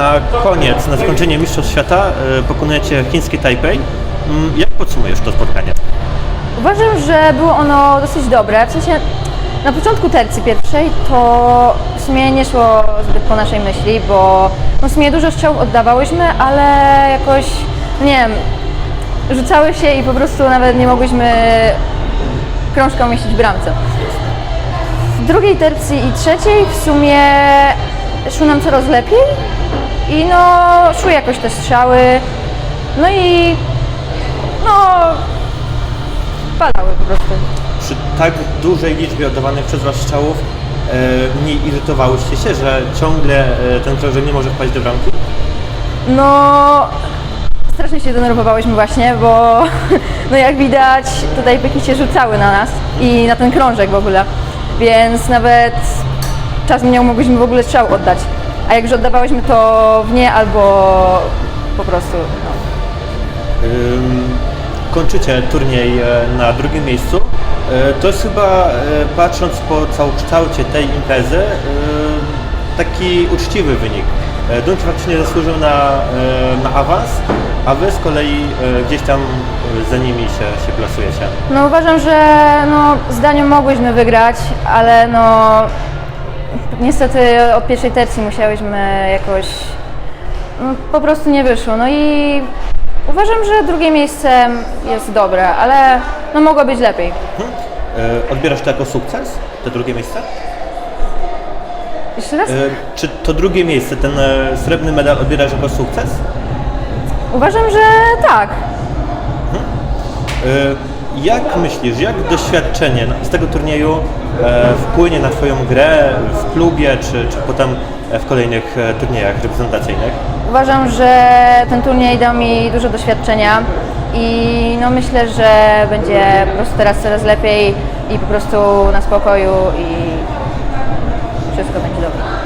na koniec, na zakończenie Mistrzostw Świata e, pokonujecie chińskie Tajpej. Mm, Jak podsumujesz to spotkanie? Uważam, że było ono dosyć dobre. W sensie na początku tercji pierwszej to w sumie nie szło zbyt po naszej myśli, bo no w sumie dużo strzałów oddawałyśmy, ale jakoś, nie wiem, rzucały się i po prostu nawet nie mogłyśmy krążka umieścić w bramce. W drugiej tercji i trzeciej w sumie szło nam coraz lepiej i no szły jakoś te strzały, no i no padały po prostu. Przy tak dużej liczbie oddawanych przez Was strzałów e, nie irytowałyście się, że ciągle e, ten krążek nie może wpaść do bramki? No, strasznie się denerwowałyśmy właśnie, bo no jak widać tutaj pyki się rzucały na nas i na ten krążek w ogóle, więc nawet czas minął, mogłyśmy w ogóle strzał oddać. A jak już oddawałyśmy to w nie albo po prostu, no. Kończycie turniej e, na drugim miejscu. E, To jest chyba, e, patrząc po całokształcie tej imprezy, e, taki uczciwy wynik. E, faktycznie zasłużył na, e, na awans, a Wy z kolei e, gdzieś tam e, za nimi się, się plasujecie. No uważam, że no, zdaniem mogłyśmy wygrać, ale no niestety od pierwszej tercji musiałyśmy jakoś no, po prostu nie wyszło. No i uważam, że drugie miejsce jest dobre, ale no mogło być lepiej. E, Odbierasz to jako sukces, to drugie miejsce? Jeszcze raz? E, Czy to drugie miejsce, ten e, srebrny medal odbierasz jako sukces? Uważam, że tak. E, Jak myślisz, jak doświadczenie z tego turnieju e, wpłynie na Twoją grę w klubie, czy, czy potem w kolejnych e, turniejach reprezentacyjnych? Uważam, że ten turniej dał mi dużo doświadczenia i no myślę, że będzie po prostu teraz coraz lepiej i po prostu na spokoju i wszystko będzie dobrze.